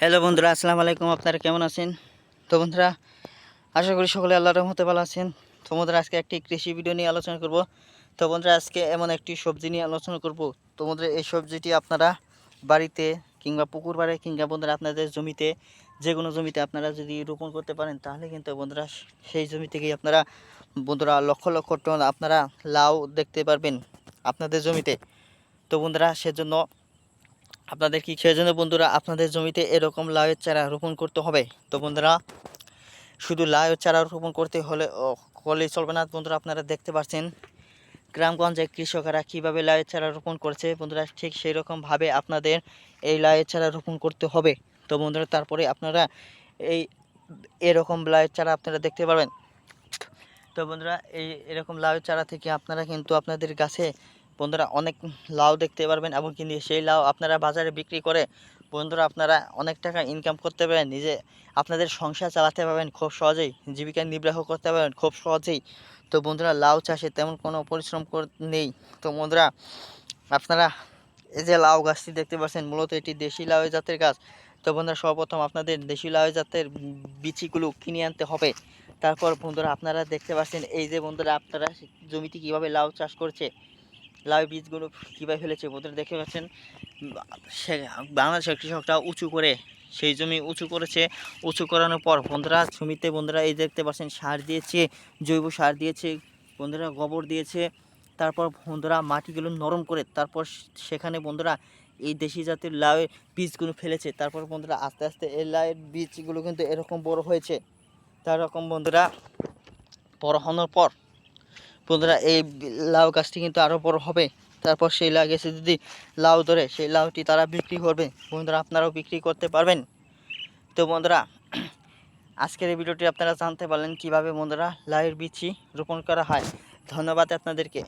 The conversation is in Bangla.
হ্যালো বন্ধুরা, আসসালামু আলাইকুম। আপনারা কেমন আছেন? তো বন্ধুরা, আশা করি সকলে আল্লাহ রহমতে ভালো আছেন। তো বন্ধুরা, আজকে একটি কৃষি ভিডিও নিয়ে আলোচনা করব। তো বন্ধুরা, আজকে এমন একটি সবজি নিয়ে আলোচনা করব। তো বন্ধুরা, এই সবজিটি আপনারা বাড়িতে কিংবা পুকুর বাড়ি কিংবা বন্ধুরা আপনাদের জমিতে যে কোনো জমিতে আপনারা যদি রোপণ করতে পারেন, তাহলে কিন্তু বন্ধুরা সেই জমি থেকেই আপনারা বন্ধুরা লক্ষ লক্ষ টন আপনারা লাউ দেখতে পারবেন আপনাদের জমিতে। তো বন্ধুরা, সেজন্য আপনাদের কি সেই জন্য বন্ধুরা আপনাদের জমিতে এরকম লাউয়ের চারা রোপণ করতে হবে? তো বন্ধুরা, শুধু লাউয়ের চারা রোপণ করতে হলে করলেই চলবে না। বন্ধুরা, আপনারা দেখতে পাচ্ছেন গ্রামগঞ্জে কৃষকেরা কীভাবে লাউয়ের চারা রোপণ করছে। বন্ধুরা, ঠিক সেই রকমভাবে আপনাদের এই লাউয়ের চারা রোপণ করতে হবে। তো বন্ধুরা, তারপরে আপনারা এই এরকম লাউয়ের চারা আপনারা দেখতে পারবেন। তো বন্ধুরা, এই এরকম লাউয়ের চারা থেকে আপনারা কিন্তু আপনাদের গাছে বন্ধুরা অনেক লাউ দেখতে পারবেন এবং কিন্তু সেই লাউ আপনারা বাজারে বিক্রি করে বন্ধুরা আপনারা অনেক টাকা ইনকাম করতে পারবেন। নিজে আপনাদের সংসার চালাতে পারবেন, খুব সহজেই জীবিকা নির্বাহ করতে পারবেন, খুব সহজেই। তো বন্ধুরা লাউ চাষে তেমন কোনো পরিশ্রম নেই। তো বন্ধুরা আপনারা এই যে লাউ গাছটি দেখতে পাচ্ছেন, মূলত এটি দেশি লাউ জাতের গাছ। তো বন্ধুরা সর্বপ্রথম আপনাদের দেশি লাউ জাতের বিচিগুলো কিনে আনতে হবে। তারপর বন্ধুরা আপনারা দেখতে পাচ্ছেন, এই যে বন্ধুরা আপনারা জমিতে কীভাবে লাউ চাষ করছে। লাউ বীজগুলো কীভাবে ফেলেছে বন্ধুরা দেখতে পাচ্ছেন। সে বাংলাদেশের কৃষকরা উঁচু করে, সেই জমি উঁচু করেছে। উঁচু করানোর পর বন্ধুরা, জমিতে বন্ধুরা এই দেখতে পাচ্ছেন সার দিয়েছে, জৈব সার দিয়েছে, বন্ধুরা গোবর দিয়েছে। তারপর বন্ধুরা মাটিগুলো নরম করে, তারপর সেখানে বন্ধুরা এই দেশি জাতের লাউয়ের বীজগুলো ফেলেছে। তারপর বন্ধুরা আস্তে আস্তে এই লাউয়ের বীজগুলো কিন্তু এরকম বড় হয়েছে। তার রকম বন্ধুরা, বড় হওয়ার পর বন্ধুরা, এই লাউ গাছটি কিন্তু আরও বড় হবে। তারপর সেই লাউ গাছে যদি লাউ ধরে, সেই লাউটি তারা বিক্রি করবে। বন্ধুরা, আপনারাও বিক্রি করতে পারবেন। তো বন্ধুরা, আজকের এই ভিডিওটি আপনারা জানতে পারলেন কীভাবে বন্ধুরা লাউয়ের বিচি রোপণ করা হয়। ধন্যবাদ আপনাদেরকে।